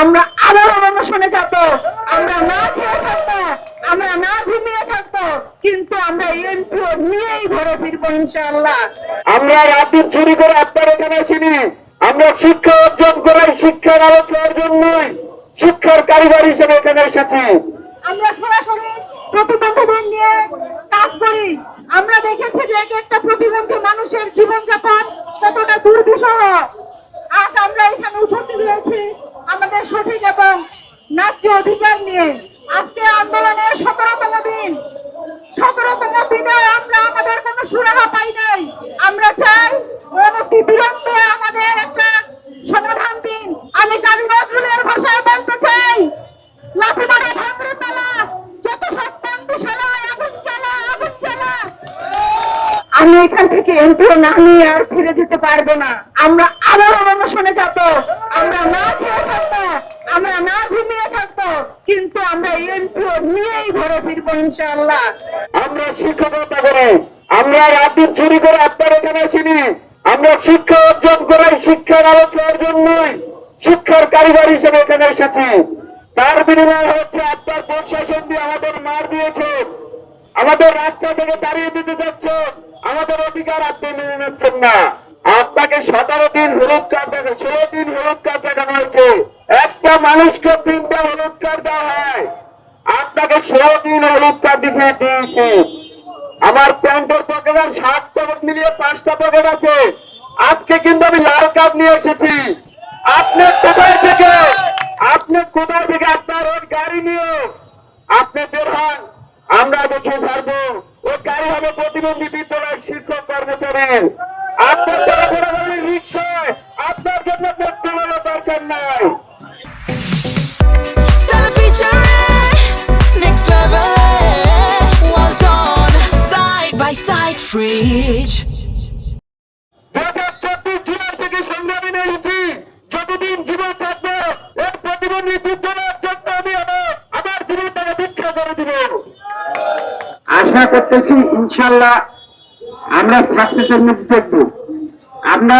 আমরা আবার অনশনে যাব। আমরা না খেয়ে থাকব আমরা না ঘুমিয়ে থাকব কিন্তু আমরা এমপি নিয়েই ঘরে ফিরবো ইনশাআল্লাহ। আমরা রাজনীতি চুরি করে আপনার এখানে আসিনি। আমরা শিক্ষা অর্জন করাই শিক্ষার আলোচনার জন্যই। শিক্ষার কারিগর হিসেবে এখানে এসেছি। আমরা সরাসরি প্রতিবন্ধীদের নিয়ে কাজ করি। আমরা দেখেছি যে এক একটা প্রতিবন্ধী মানুষের জীবনযাপন কতটা দুর্বিষহ। আজ আমরা এখানে উপস্থিত হয়েছি। আমাদের সঠিক এবং ন্যায্য অধিকার নিয়ে আজকে আন্দোলনের সতেরোতম দিন সতেরোতম দিনে আমি এখান থেকে এমপিও না নিয়ে আর ফিরে যেতে পারব না। আমরা আবার অনশনে যাব। আমরা না খেয়ে থাকব, আমরা না ঘুমিয়ে থাকব, কিন্তু আমরা এমপিও নিয়েই ঘরে ফিরবো ইনশাআল্লাহ। আমরা শিক্ষকতা করে, আমরা রাজনীতি চুরি করে আপনার এখানে আসিনি। আমরা শিক্ষা অর্জন করাই শিক্ষার আলোচনার জন্যই শিক্ষার কারিগর হিসেবে এখানে এসেছি। তার বিনিময় হচ্ছে আপনার প্রশাসন দিয়ে আমাদের মার দিয়েছে। আমাদের রাস্তা থেকে তাড়িয়ে দিতে যাচ্ছে। আমাদের অধিকার আপনি মেনে নিচ্ছেন না। আপনাকে সতেরো দিন হলুদ কার্ড দেখা, ষোলো দিন হলুদ কার্ড দেখানো হয়েছে। একটা মানুষকে তিনটা হলুদ কার্ড দেওয়া হয়। আপনাকে ষোলো দিন হলুদ কার্ড দেখিয়ে দিয়েছি। আমার প্যান্টের পকেট আর সাত পকেট মিলিয়ে পাঁচটা পকেট আছে। আজকে কিন্তু আমি লাল কার্ড নিয়ে এসেছি। আপনি কোথায় থেকে? আপনি কোথায় থেকে? আপনার ওই গাড়ি নিয়ে। আপনি বের হন। আমরা দেখে ছাড়বো। ওই কারও হবে প্রতিবন্ধী বিদ্যালয়ের শিক্ষক কর্মচারী আপনার চলাফেরা গাড়ির রিক্সায় আপনার জন্য পেট্রোলের দরকার নাই next level. Well done, side by side, fridge. আশা করতেছি, ইনশাল্লাহ আমরা সাকসেসের মুখ দেখব আমরা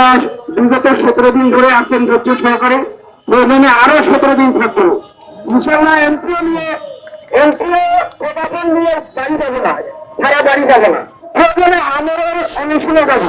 বিগত সতেরো দিন ধরে আছেন ধৈর্য সহকারে। প্রয়োজনে আরও সতেরো দিন থাকব। ইনশাল্লাহ এমপিও নিয়ে এমপিও নিয়ে বাড়ি যাব না, সারা বাড়ি যাব না। প্রয়োজনে আমরাও অনুশীলনে যাব।